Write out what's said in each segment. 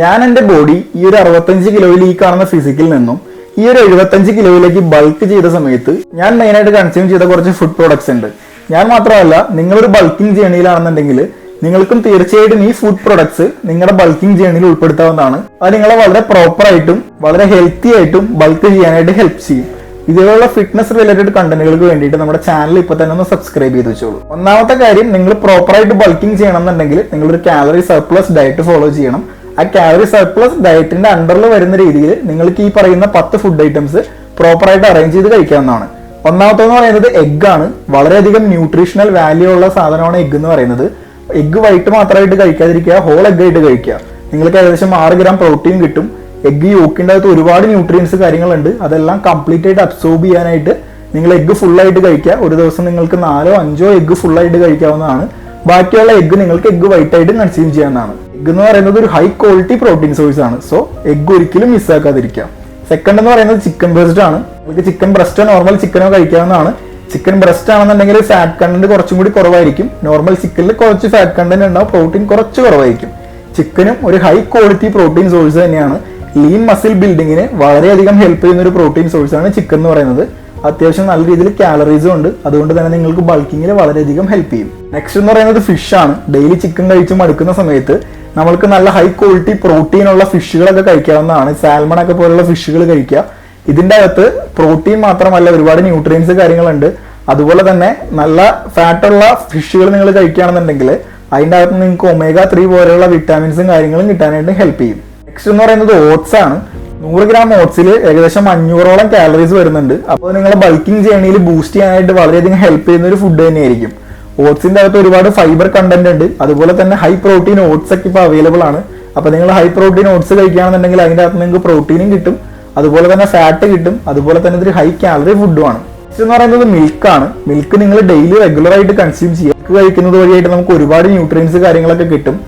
ഞാൻ എന്റെ ബോഡി ഈ ഒരു അറുപത്തഞ്ച് കിലോയിൽ ഈ കാണുന്ന ഫിസിക്കിൽ നിന്നും ഈ ഒരു എഴുപത്തഞ്ച് കിലോയിലേക്ക് ബൾക്ക് ചെയ്ത സമയത്ത് ഞാൻ മെയിനായിട്ട് കൺസ്യൂം ചെയ്ത കുറച്ച് ഫുഡ് പ്രോഡക്ട്സ് ഉണ്ട്. ഞാൻ മാത്രമല്ല നിങ്ങളൊരു ബൾക്കിംഗ് ജേണിയിലാണെന്നുണ്ടെങ്കിൽ നിങ്ങൾക്കും തീർച്ചയായിട്ടും ഈ ഫുഡ് പ്രൊഡക്ട്സ് നിങ്ങളുടെ ബൾക്കിംഗ് ജേണിയിൽ ഉൾപ്പെടുത്താവുന്നതാണ്. അത് നിങ്ങളെ വളരെ പ്രോപ്പറായിട്ടും വളരെ ഹെൽത്തി ആയിട്ടും ബൾക്ക് ചെയ്യാനായിട്ട് ഹെൽപ്പ് ചെയ്യും. ഇതുപോലുള്ള ഫിറ്റ്നസ് റിലേറ്റഡ് കണ്ടന്റുകൾക്ക് വേണ്ടിയിട്ട് നമ്മുടെ ചാനൽ ഇപ്പൊ തന്നെ ഒന്ന് സബ്സ്ക്രൈബ് ചെയ്ത് വെച്ചോളൂ. ഒന്നാമത്തെ കാര്യം നിങ്ങൾ പ്രോപ്പറായിട്ട് ബൾക്കിംഗ് ചെയ്യണം എന്നുണ്ടെങ്കിൽ നിങ്ങളൊരു കാലറി സർപ്ലസ് ഡയറ്റ് ഫോളോ ചെയ്യണം. ആ കാലറി സർപ്ലസ് ഡയറ്റിന്റെ അണ്ടറിൽ വരുന്ന രീതിയിൽ നിങ്ങൾക്ക് ഈ പറയുന്ന പത്ത് ഫുഡ് ഐറ്റംസ് പ്രോപ്പറായിട്ട് അറേഞ്ച് ചെയ്ത് കഴിക്കാവുന്നതാണ്. ഒന്നാമത്തെന്ന് പറയുന്നത് എഗ് ആണ്. വളരെയധികം ന്യൂട്രീഷണൽ വാല്യൂ ഉള്ള സാധനമാണ് എഗ് എന്ന് പറയുന്നത്. എഗ്ഗ് വൈറ്റ് മാത്രമായിട്ട് കഴിക്കാതിരിക്കുക ഹോൾ എഗ് ആയിട്ട് കഴിക്കുക. നിങ്ങൾക്ക് ഏകദേശം ആറ് ഗ്രാം പ്രോട്ടീൻ കിട്ടും. എഗ് യോക്കിന്റെ അകത്ത് ഒരുപാട് ന്യൂട്രിയൻസ് കാര്യങ്ങളുണ്ട്. അതെല്ലാം കംപ്ലീറ്റ് ആയിട്ട് അബ്സോർബ് ചെയ്യാനായിട്ട് നിങ്ങൾ എഗ്ഗ് ഫുള്ളായിട്ട് കഴിക്കുക. ഒരു ദിവസം നിങ്ങൾക്ക് നാലോ അഞ്ചോ എഗ്ഗ് ഫുള്ളായിട്ട് കഴിക്കാവുന്നതാണ്. ബാക്കിയുള്ള എഗ്ഗ് നിങ്ങൾക്ക് എഗ്ഗ് വൈറ്റ് ആയിട്ട് കൺസ്യൂം ചെയ്യാവുന്നതാണ്. എഗ് എന്ന് പറയുന്നത് ഒരു ഹൈ ക്വാളിറ്റി പ്രോട്ടീൻ സോഴ്സ് ആണ്. സോ എഗ് ഒരിക്കലും മിസ്സാക്കാതിരിക്കാം സെക്കൻഡ് എന്ന് പറയുന്നത് ചിക്കൻ ബ്രസ്റ്റ് ആണ്. നമുക്ക് ചിക്കൻ ബ്രസ്റ്റോ നോർമൽ ചിക്കനോ കഴിക്കാവുന്നതാണ്. ചിക്കൻ ബ്രസ്റ്റ് ആണെന്നുണ്ടെങ്കിൽ ഫാറ്റ് കണ്ടന്റ് കുറച്ചും കൂടി കുറവായിരിക്കും. നോർമൽ ചിക്കനിൽ കുറച്ച് ഫാറ്റ് കണ്ടന്റ് ഉണ്ടാവും. പ്രോട്ടീൻ കുറച്ച് കുറവായിരിക്കും. ചിക്കനും ഒരു ഹൈ ക്വാളിറ്റി പ്രോട്ടീൻ സോഴ്സ് തന്നെയാണ്. ലീൻ മസിൽ ബിൽഡിങ്ങിന് വളരെയധികം ഹെൽപ്പ് ചെയ്യുന്ന ഒരു പ്രോട്ടീൻ സോഴ്സ് ആണ് ചിക്കൻ എന്ന് പറയുന്നത്. അത്യാവശ്യം നല്ല രീതിയിൽ കാലറീസും ഉണ്ട്. അതുകൊണ്ട് തന്നെ നിങ്ങൾക്ക് ബൾക്കിങ്ങിൽ വളരെയധികം ഹെൽപ്പ് ചെയ്യും. നെക്സ്റ്റ് എന്ന് പറയുന്നത് ഫിഷ് ആണ്. ഡെയിലി ചിക്കൻ കഴിച്ച് മടുക്കുന്ന സമയത്ത് നമ്മൾക്ക് നല്ല ഹൈ ക്വാളിറ്റി പ്രോട്ടീൻ ഉള്ള ഫിഷുകളൊക്കെ കഴിക്കാവുന്നതാണ്. സാൽമൺ ഒക്കെ പോലുള്ള ഫിഷുകൾ കഴിക്കുക. ഇതിന്റെ അകത്ത് പ്രോട്ടീൻ മാത്രമല്ല ഒരുപാട് ന്യൂട്രിയൻസ് കാര്യങ്ങളുണ്ട്. അതുപോലെ തന്നെ നല്ല ഫാറ്റുള്ള ഫിഷുകൾ നിങ്ങൾ കഴിക്കുകയാണെന്നുണ്ടെങ്കിൽ അതിന്റെ അകത്ത് നിങ്ങൾക്ക് ഒമേഗ ത്രീ പോലെയുള്ള വിറ്റാമിൻസും കാര്യങ്ങളും കിട്ടാനായിട്ട് ഹെൽപ്പ് ചെയ്യും. നെക്സ്റ്റ് എന്ന് പറയുന്നത് ഓട്സ് ആണ്. നൂറ് ഗ്രാം ഓട്സിൽ ഏകദേശം അഞ്ഞൂറോളം കാലറീസ് വരുന്നുണ്ട്. അപ്പോൾ നിങ്ങളെ ബൾക്കിംഗ് ജേണിയിൽ ബൂസ്റ്റ് ചെയ്യാനായിട്ട് വളരെയധികം ഹെൽപ്പ് ചെയ്യുന്ന ഒരു ഫുഡ് തന്നെയായിരിക്കും. ഓട്സിന്റെ അകത്ത് ഒരുപാട് ഫൈബർ കണ്ടന്റ് ഉണ്ട്. അതുപോലെ തന്നെ ഹൈ പ്രോട്ടീൻ ഓട്സ് ഒക്കെ ഇപ്പോൾ അവൈലബിൾ ആണ്. അപ്പോൾ നിങ്ങൾ ഹൈ പ്രോട്ടീൻ ഓട്സ് കഴിക്കുകയാണെന്നുണ്ടെങ്കിൽ അതിന്റെ അകത്ത് നിങ്ങൾക്ക് പ്രോട്ടീനും കിട്ടും. അതുപോലെ തന്നെ ഫാറ്റ് കിട്ടും. അതുപോലെ തന്നെ ഇതൊരു ഹൈ കാലറി ഫുഡുമാണ് എന്ന് പറയുന്നത് ആണ്. മിൽക്ക് നിങ്ങൾ ഡെയിലി റെഗുലർ ആയിട്ട് കൺസ്യൂം ചെയ്യുക. മിൽക്ക് കഴിക്കുന്നത് വഴിയായിട്ട് നമുക്ക് ഒരുപാട് ന്യൂട്രിയൻസ് കാര്യങ്ങളൊക്കെ കിട്ടും.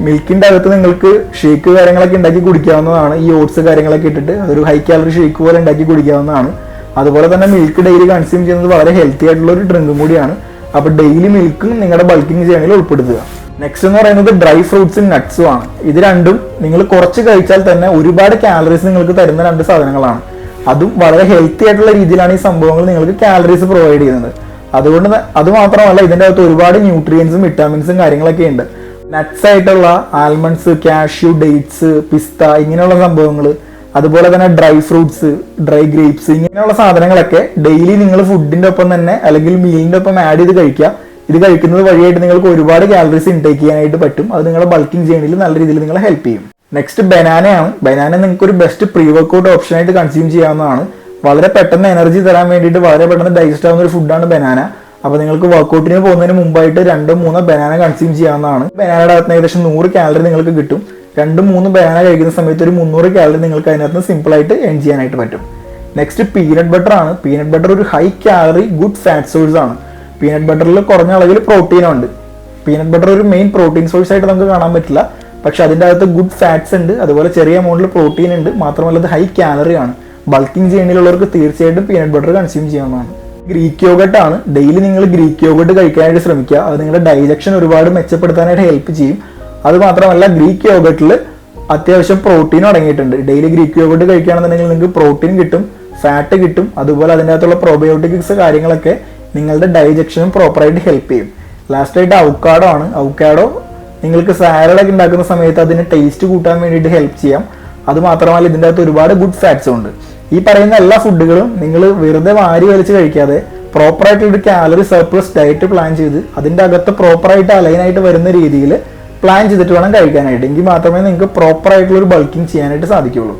മിൽക്കിന്റെ അകത്ത് നിങ്ങൾക്ക് ഷേക്ക് കാര്യങ്ങളൊക്കെ ഉണ്ടാക്കി കുടിക്കാവുന്നതാണ്. ഈ ഓട്സ് കാര്യങ്ങളൊക്കെ ഇട്ടിട്ട് അതൊരു ഹൈ കാലറി ഷേക്ക് പോലെ ഉണ്ടാക്കി കുടിക്കാവുന്നതാണ്. അതുപോലെ തന്നെ മിൽക്ക് ഡെയിലി കൺസ്യൂം ചെയ്യുന്നത് വളരെ ഹെൽത്തി ആയിട്ടുള്ള ഒരു ഡ്രിങ്കും കൂടിയാണ്. അപ്പോൾ ഡെയിലി മിൽക്കും നിങ്ങളുടെ ബൾക്കിംഗ് ചെയ്യണമെങ്കിൽ ഉൾപ്പെടുത്തുക. നെക്സ്റ്റ് എന്ന് പറയുന്നത് ഡ്രൈ ഫ്രൂട്ട്സും നട്ട്സും ആണ്. ഇത് രണ്ടും നിങ്ങൾ കുറച്ച് കഴിച്ചാൽ തന്നെ ഒരുപാട് കാലറീസ് നിങ്ങൾക്ക് തരുന്ന രണ്ട് സാധനങ്ങളാണ്. അതും വളരെ ഹെൽത്തി ആയിട്ടുള്ള രീതിയിലാണ് ഈ സംഭവങ്ങൾ നിങ്ങൾക്ക് കാലറീസ് പ്രൊവൈഡ് ചെയ്യുന്നത്. അതുകൊണ്ട് അത് മാത്രമല്ല ഇതിന്റെ അകത്ത് ഒരുപാട് ന്യൂട്രിയൻസും വിറ്റാമിൻസും കാര്യങ്ങളൊക്കെ ഉണ്ട്. നട്ട്സ് ആയിട്ടുള്ള ആൽമണ്ട്സ് കാഷ്യൂ ഡേറ്റ്സ് പിസ്ത ഇങ്ങനെയുള്ള സംഭവങ്ങൾ അതുപോലെ തന്നെ ഡ്രൈ ഫ്രൂട്ട്സ് ഡ്രൈ ഗ്രേപ്സ് ഇങ്ങനെയുള്ള സാധനങ്ങളൊക്കെ ഡെയിലി നിങ്ങൾ ഫുഡിന്റെ ഒപ്പം തന്നെ അല്ലെങ്കിൽ മീലിന്റെ ഒപ്പം ആഡ് ചെയ്ത് കഴിക്കുക. ഇത് കഴിക്കുന്നത് വഴിയായിട്ട് നിങ്ങൾക്ക് ഒരുപാട് കാലറീസ് ഇൻടേക്ക് ചെയ്യാനായിട്ട് പറ്റും. അത് നിങ്ങളുടെ ബൾക്കിംഗ് ചെയ്യണമെങ്കിൽ നല്ല രീതിയിൽ നിങ്ങളെ ഹെൽപ്പ് ചെയ്യും. നെക്സ്റ്റ് ബനാനയാണ്. ബനാന നിങ്ങൾക്ക് ഒരു ബെസ്റ്റ് പ്രീ വർക്കൗട്ട് ഓപ്ഷൻ ആയിട്ട് കൺസ്യൂം ചെയ്യാവുന്നതാണ്. വളരെ പെട്ടെന്ന് എനർജി തരാൻ വേണ്ടിയിട്ട് വളരെ പെട്ടെന്ന് ഡൈജസ്റ്റ് ആവുന്ന ഒരു ഫുഡാണ് ബനാന. അപ്പോൾ നിങ്ങൾക്ക് വർക്കൗട്ടിന് പോകുന്നതിന് മുമ്പായിട്ട് രണ്ടോ മൂന്നോ ബനാന കൺസ്യൂം ചെയ്യാവുന്നതാണ്. ബനാനയുടെ അകത്ത് ഏകദേശം നൂറ് കാലറി നിങ്ങൾക്ക് കിട്ടും. രണ്ടും മൂന്നും ബാന കഴിക്കുന്ന സമയത്ത് ഒരു മുന്നൂറ് കാലറി നിങ്ങൾക്ക് അതിനകത്ത് സിമ്പിൾ ആയിട്ട് എൻ ചെയ്യാനായിട്ട് പറ്റും. നെക്സ്റ്റ് പീനട്ട് ബട്ടർ ആണ്. പീനട്ട് ബട്ടർ ഒരു high calorie good fat source ആണ്. പീനട്ട് ബട്ടറിൽ കുറഞ്ഞ അളവിൽ പ്രോട്ടീനും ഉണ്ട്. പീനട്ട് ബട്ടർ ഒരു മെയിൻ പ്രോട്ടീൻ സോഴ്സ് ആയിട്ട് നമുക്ക് കാണാൻ പറ്റില്ല. പക്ഷെ അതിന്റെ അകത്ത് ഗുഡ് ഫാറ്റ്സ് ഉണ്ട്. അതുപോലെ ചെറിയ എമൗണ്ടിൽ പ്രോട്ടീൻ ഉണ്ട്. മാത്രമല്ല അത് ഹൈ കാലറി ആണ്. ബൾക്കിംഗ് ചെയ്യുന്നതിലുള്ളവർക്ക് തീർച്ചയായിട്ടും പീനട്ട് ബട്ടർ കൺസ്യൂം ചെയ്യാവുന്നതാണ്. ഗ്രീക്ക് യോഗട്ട് ആണ്. ഡെയിലി നിങ്ങൾ ഗ്രീക്ക് യോഗട്ട് കഴിക്കാനായിട്ട് ശ്രമിക്കുക. അത് നിങ്ങളുടെ ഡൈജക്ഷൻ ഒരുപാട് മെച്ചപ്പെടുത്താനായിട്ട് ഹെൽപ്പ് ചെയ്യും. അത് മാത്രമല്ല ഗ്രീക്ക് യോഗട്ടിൽ അത്യാവശ്യം പ്രോട്ടീൻ അടങ്ങിയിട്ടുണ്ട്. ഡെയിലി ഗ്രീക്ക് യോഗട്ട് കഴിക്കുകയാണെന്നുണ്ടെങ്കിൽ നിങ്ങൾക്ക് പ്രോട്ടീൻ കിട്ടും ഫാറ്റ് കിട്ടും അതുപോലെ അതിന്റെ അകത്തുള്ള പ്രോബയോട്ടിക്സ് കാര്യങ്ങളൊക്കെ നിങ്ങളുടെ ഡൈജക്ഷനും പ്രോപ്പറായിട്ട് ഹെൽപ്പ് ചെയ്യും. ലാസ്റ്റായിട്ട് ഔക്കാഡോ ആണ്. ഔക്കാഡോ നിങ്ങൾക്ക് സാലഡൊക്കെ ഉണ്ടാക്കുന്ന സമയത്ത് അതിന് ടേസ്റ്റ് കൂട്ടാൻ വേണ്ടിയിട്ട് ഹെൽപ്പ് ചെയ്യാം. അത് മാത്രമല്ല ഇതിന്റെ അകത്ത് ഒരുപാട് ഗുഡ് ഫാറ്റ്സും ഉണ്ട്. ഈ പറയുന്ന എല്ലാ ഫുഡുകളും നിങ്ങൾ വെറുതെ വാരി വലിച്ച് കഴിക്കാതെ പ്രോപ്പറായിട്ട് ഒരു കാലറി സർപ്ലസ് ഡയറ്റ് പ്ലാൻ ചെയ്ത് അതിന്റെ അകത്ത് പ്രോപ്പറായിട്ട് അലൈനായിട്ട് വരുന്ന രീതിയിൽ പ്ലാൻ ചെയ്തിട്ട് വേണം കഴിക്കാനായിട്ട്. എങ്കിൽ മാത്രമേ നിങ്ങൾക്ക് പ്രോപ്പർ ആയിട്ടുള്ള ഒരു ബൾക്കിംഗ് ചെയ്യാനായിട്ട് സാധിക്കുള്ളൂ.